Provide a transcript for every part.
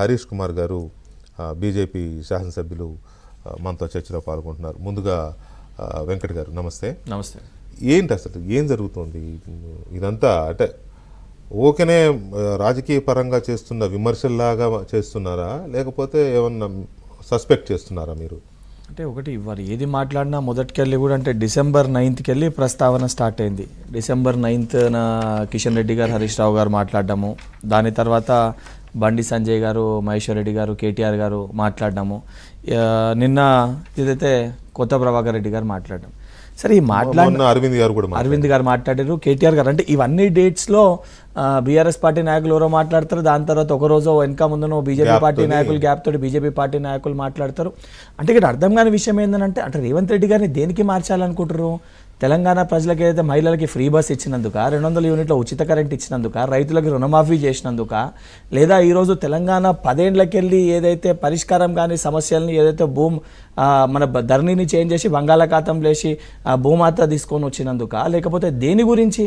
హరీష్ కుమార్ గారు బీజేపీ శాసనసభ్యులు మనతో చర్చలో పాల్గొంటున్నారు. ముందుగా వెంకట్ గారు నమస్తే. నమస్తే. ఏంటి అసలు ఏం జరుగుతోంది? ఇదంతా అంటే ఓకేనే రాజకీయ పరంగా చేస్తున్న విమర్శల్లాగా చేస్తున్నారా? లేకపోతే ఏమన్నా సస్పెక్ట్ చేస్తున్నారా మీరు? అంటే ఒకటి వారు ఏది మాట్లాడినా మొదటికెళ్ళి కూడా అంటే డిసెంబర్ నైన్త్కి వెళ్ళి ప్రస్తావన స్టార్ట్ అయింది. డిసెంబర్ నైన్త్న కిషన్ రెడ్డి గారు హరీష్ రావు గారు మాట్లాడడము. దాని తర్వాత బండి సంజయ్ గారు మహేశ్వర్ రెడ్డి గారు కేటీఆర్ గారు మాట్లాడడము ఆ, నిన్న ఏదైతే కొత్త ప్రభాకర్ రెడ్డి గారు మాట్లాడడం సరే ఈ మాట్లాడిన అరవింద్ గారు కూడా. అరవింద్ గారు మాట్లాడారు కేటీఆర్ గారు. అంటే ఇవన్నీ డేట్స్లో బీఆర్ఎస్ పార్టీ నాయకులు ఎవరో మాట్లాడతారు దాని తర్వాత ఒక రోజు వెనక ముందునో బీజేపీ పార్టీ. నాయకులు గ్యాప్ తోటి బీజేపీ పార్టీ నాయకులు మాట్లాడతారు. అంటే ఇక్కడ అర్థం కాని విషయం ఏంటంటే అంటే రేవంత్ రెడ్డి గారిని దేనికి మార్చాలనుకుంటారు తెలంగాణ ప్రజలకు ఏదైతే మహిళలకి ఫ్రీ బస్ ఇచ్చినందుక రెండు వందల యూనిట్ల ఉచిత కరెంట్ ఇచ్చినందుక రైతులకు రుణమాఫీ చేసినందుక లేదా ఈరోజు తెలంగాణ పదేండ్లకెళ్ళి ఏదైతే పరిష్కారం కానీ సమస్యల్ని ఏదైతే భూమి మన ధరణిని చేంజ్ చేసి బంగాళాఖాతం లేచి ఆ భూమాత తీసుకొని వచ్చినందుక లేకపోతే దేని గురించి?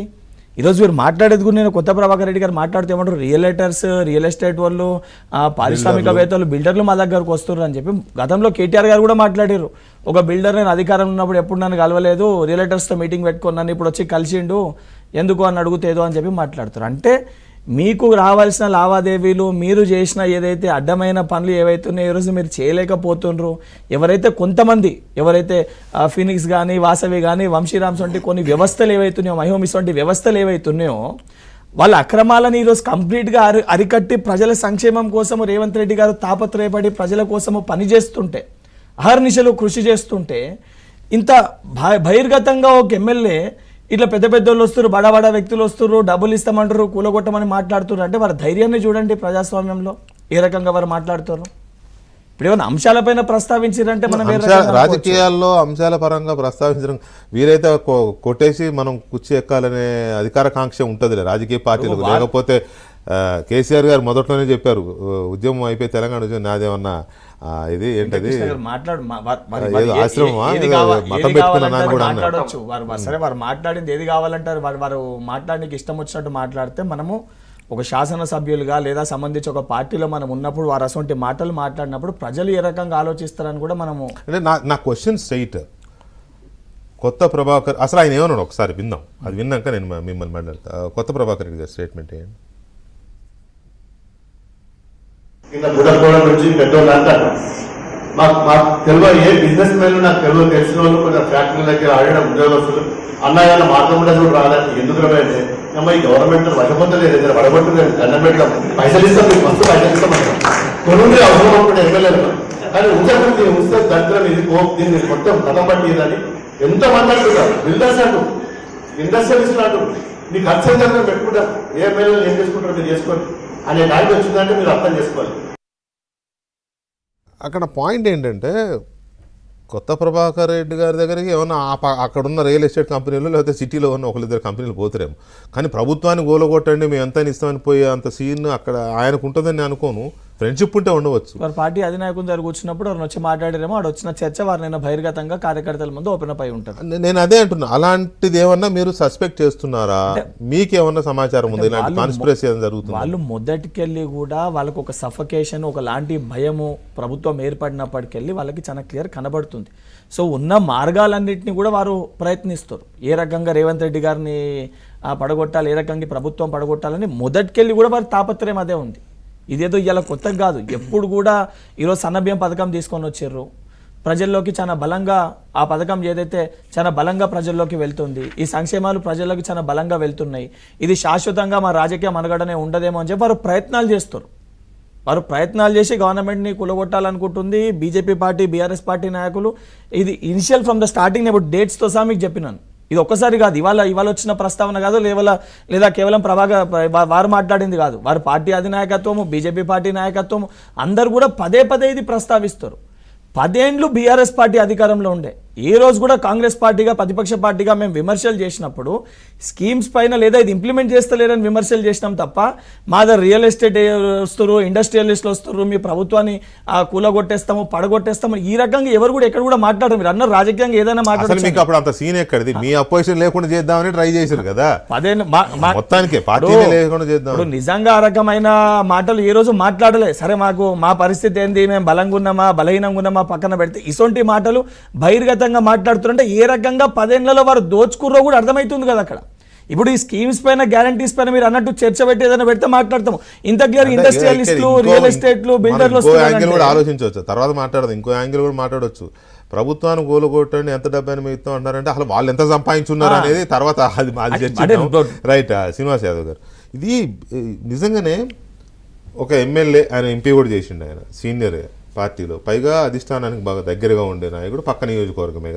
ఈరోజు మీరు మాట్లాడేది కూడా నేను కొత్త ప్రభాకర్ రెడ్డి గారు మాట్లాడితే ఏమంటారు? రియలేటర్స్ రియల్ ఎస్టేట్ వాళ్ళు ఆ, పారిశ్రామికవేత్తలు బిల్డర్లు మా దగ్గరకు వస్తున్నారు అని చెప్పి గతంలో కేటీఆర్ గారు కూడా మాట్లాడారు. ఒక బిల్డర్ నేను అధికారం ఉన్నప్పుడు ఎప్పుడు నన్ను కలవలేదు రియలేటర్స్తో మీటింగ్ పెట్టుకొని నన్ను ఇప్పుడు వచ్చి కలిసిండు ఎందుకు అని అడుగుతేదో అని చెప్పి మాట్లాడుతారు అంటే మీకు రావాల్సిన లావాదేవీలు మీరు చేసిన ఏదైతే అడ్డమైన పనులు ఏవైతున్నాయో ఈరోజు మీరు చేయలేకపోతుండ్రు. ఎవరైతే కొంతమంది ఎవరైతే ఫినిక్స్ కానీ వాసవి కానీ వంశీరామ్స్ వంటి కొన్ని వ్యవస్థలు ఏవైతున్నాయో మహోమిస్ వంటి వ్యవస్థలు ఏవైతున్నాయో వాళ్ళ అక్రమాలను ఈరోజు కంప్లీట్గా అరి అరికట్టి ప్రజల సంక్షేమం కోసము రేవంత్ రెడ్డి గారు తాపత్రయపడి ప్రజల కోసము పనిచేస్తుంటే అహర్నిశలు కృషి చేస్తుంటే ఇంత భ- బహిర్గతంగా ఒక ఎమ్మెల్యే ఇట్లా పెద్ద పెద్ద వాళ్ళు వస్తారు బడా బడా వ్యక్తులు వస్తారు డబ్బులు ఇస్తామంటారు కూలగొట్టమని మాట్లాడుతున్నారు అంటే వారి ధైర్యాన్ని చూడండి ప్రజాస్వామ్యంలో. ఏ రకంగా వారు మాట్లాడుతారు ఇప్పుడు ఏమైనా అంశాలపైన ప్రస్తావించారంటే మనం? రాజకీయాల్లో అంశాల పరంగా ప్రస్తావించడం వీరైతే కొట్టేసి మనం కుర్చీ ఎక్కాలనే అధికార కాంక్ష ఉంటుందిలే రాజకీయ పార్టీలకు. లేకపోతే కేసీఆర్ గారు మొదట్లోనే చెప్పారు ఉద్యమం అయిపోయి తెలంగాణ ఉద్యమం నాదేమన్నా ఇది ఏంటది? మాట్లాడు మతం పెట్టుకున్నాను కూడా వారు సరే వారు మాట్లాడింది ఏది కావాలంటారు? వారు వారు మాట్లాడడానికి ఇష్టం వచ్చినట్టు మాట్లాడితే మనము ఒక శాసనసభ్యులుగా లేదా సంబంధించి ఒక పార్టీలో మనం ఉన్నప్పుడు వారు అటువంటి మాటలు మాట్లాడినప్పుడు ప్రజలు ఏ రకంగా ఆలోచిస్తారని కూడా మనము అంటే నా నా క్వశ్చన్ స్ట్రైట్ కొత్త ప్రభాకర్ అసలు ఆయన ఏమన్నాడు? ఒకసారి విందాం. అది విన్నాక నేను మిమ్మల్ని మాట్లాడతా. కొత్త ప్రభాకర్ రెడ్డి గారి స్టేట్మెంట్ ఏంటి? కింద బుడకోవడం నుంచి పెద్దోళ్ళు అంటారు మాకు మాకు తెలియదు ఏ బిజినెస్ మెన్ నాకు తెలియదు తెలిసిన వాళ్ళు కొంచెం ఫ్యాక్టరీ దగ్గర ఆడిన ఉద్యోగస్తులు. అన్నయ్య మార్గం కూడా చూడు రాలేదు ఎందుకు రాయంటే అమ్మ ఈ గవర్నమెంట్ వడగొట్టలేదు దగ్గర వడగొట్టలేదు దండం పెట్టడం పైసలు ఇస్తాం మీకు మస్తు పైసలు ఇస్తాం అంటారు. కొనుండి అవసరం అనుకుంటే ఎమ్మెల్యేలు. కానీ ఉంచకుండా వస్తే దగ్గర ఇది కోప్ దీన్ని మొత్తం కథం పట్టిందని ఇదని మంది అంటున్నారు? బిల్డర్స్ అంటు ఇండస్ట్రియలిస్టులు అంటు మీ ఖర్చు ఎంత పెట్టుకుంటారు ఏ ఎమ్మెల్యేలు ఏం చేసుకుంటారు మీరు చేసుకోండి. అనే టైం వచ్చిందంటే మీరు అర్థం చేసుకోవాలి అక్కడ పాయింట్ ఏంటంటే కొత్త ప్రభాకర్ రెడ్డి గారి దగ్గరికి ఏమన్నా అక్కడ ఉన్న రియల్ ఎస్టేట్ కంపెనీలు లేకపోతే సిటీలో ఉన్న ఒకరిద్దరు కంపెనీలు పోతురేమో. కానీ ప్రభుత్వాన్ని గోలగొట్టండి మేము ఎంత ఇస్తామని పోయే అంత సీన్ అక్కడ ఆయనకు ఉంటుందని అనుకోను. ఫ్రెండ్షిప్ ఉంటే ఉండవచ్చు. వారి పార్టీ అధినాయకుల దగ్గర కూర్చున్నప్పుడు వారిని వచ్చి మాట్లాడారేమో వాడు వచ్చిన చర్చ వారు నేను బహిర్గతంగా కార్యకర్తల ముందు ఓపెన్ అప్ అయి ఉంటారు. నేను అదే అంటున్నా అలాంటిది ఏమన్నా మీరు సస్పెక్ట్ చేస్తున్నారా? మీకేమన్నా సమాచారం ఉంది? ఇలాంటి వాళ్ళు కాన్స్పిరసీ జరుగుతుంది? వాళ్ళు మొదటికెళ్ళి కూడా వాళ్ళకు ఒక సఫకేషన్ ఒకలాంటి భయము ప్రభుత్వం ఏర్పడినప్పటికెళ్ళి వాళ్ళకి చాలా క్లియర్ కనబడుతుంది. సో ఉన్న మార్గాలన్నింటినీ కూడా వారు ప్రయత్నిస్తారు. ఏ రకంగా రేవంత్ రెడ్డి గారిని పడగొట్టాలి ఏ రకంగా ప్రభుత్వం పడగొట్టాలని మొదటికెళ్ళి కూడా వారి తాపత్రయం అదే ఉంది. ఇదేదో ఇలా కొత్తగా కాదు. ఎప్పుడు కూడా ఈరోజు సన్నబియ్యం పథకం తీసుకొని వచ్చారు. ప్రజల్లోకి చాలా బలంగా ఆ పథకం ఏదైతే చాలా బలంగా ప్రజల్లోకి వెళ్తుంది ఈ సంక్షేమాలు ప్రజల్లోకి చాలా బలంగా వెళ్తున్నాయి. ఇది శాశ్వతంగా మా రాజకీయ మనగడనే ఉండదేమో అని చెప్పి వారు ప్రయత్నాలు చేస్తారు. వారు ప్రయత్నాలు చేసి గవర్నమెంట్ని కూలగొట్టాలనుకుంటుంది బీజేపీ పార్టీ బీఆర్ఎస్ పార్టీ నాయకులు. ఇది ఇనిషియల్ ఫ్రమ్ ద స్టార్టింగ్ ఇప్పుడు డేట్స్తో సహా మీకు చెప్పినాను. ఇది ఒక్కసారి కాదు ఇవాళ ఇవాళ వచ్చిన ప్రస్తావన కాదు లేవల లేదా కేవలం ప్రభాకర్ వారు మాట్లాడింది కాదు. వారి పార్టీ అధినాయకత్వము బీజేపీ పార్టీ నాయకత్వము అందరు కూడా పదే పదే ఇది ప్రస్తావిస్తారు. పదేండ్లు బీఆర్ఎస్ పార్టీ అధికారంలో ఉండే. ఏ రోజు కూడా కాంగ్రెస్ పార్టీగా ప్రతిపక్ష పార్టీగా మేము విమర్శలు చేసినప్పుడు స్కీమ్స్ పైన లేదా ఇది ఇంప్లిమెంట్ చేస్తలేరని విమర్శలు చేసినాం తప్ప మా దగ్గర రియల్ ఎస్టేట్ వస్తారు ఇండస్ట్రియలిస్టులు వస్తారు మీ ప్రభుత్వాన్ని కూలగొట్టేస్తాము పడగొట్టేస్తాము. ఈ రకంగా ఎవరు కూడా ఎక్కడ కూడా మాట్లాడరు. మీరు అన్నారు రాజకీయంగా ఏదైనా మాట్లాడచ్చు మీకు అప్పుడు అంత సీన్ ఎక్కడిది? మీ అపోజిషన్ లేకుండా చేద్దామని ట్రై చేశారు కదా. మా- మొత్తానికి లేకుండా చేద్దాం నిజంగా ఆ రకమైన మాటలు ఏ రోజు మాట్లాడలే. సరే మాకు మా పరిస్థితి ఏంది? మేము బలంగా ఉన్నామా బలహీనంగా ఉన్నామా పక్కన పెడితే ఇసొంటి మాటలు బహిర్గతంగా మాట్లాడుతుంటే ఏ రకంగా పదేళ్ళలో వారు దోచుకుర్రో కూడా అర్థమవుతుంది కదా అక్కడ. ఇప్పుడు ఈ స్కీమ్స్ పైన గ్యారంటీస్ పైన మీరు అన్నట్టు చర్చ పెట్టి ఏదైనా పెడితే మాట్లాడతాము. ఇంత క్లియర్ ఇండస్ట్రియలిస్టులు రియల్ ఎస్టేట్లు బిల్డర్లు ఆలోచించవచ్చు. తర్వాత మాట్లాడదు. ఇంకో యాంగిల్ కూడా మాట్లాడొచ్చు. ప్రభుత్వాన్ని గోలుగొట్టండి ఎంత డబ్బైనా మీ ఇస్తాం అంటారంటే అసలు వాళ్ళు ఎంత సంపాదించున్నారు అనేది తర్వాత అది రైట్ శ్రీనివాస్ యాదవ్ గారు. ఇది నిజంగానే ఒక ఎమ్మెల్యే ఆయన ఎంపీ కూడా చేసిండు ఆయన సీనియర్. పార్టీలో. పైగా అధిష్టానానికి బాగా దగ్గరగా ఉండే నాయకుడు పక్క నియోజకవర్గమే కదా.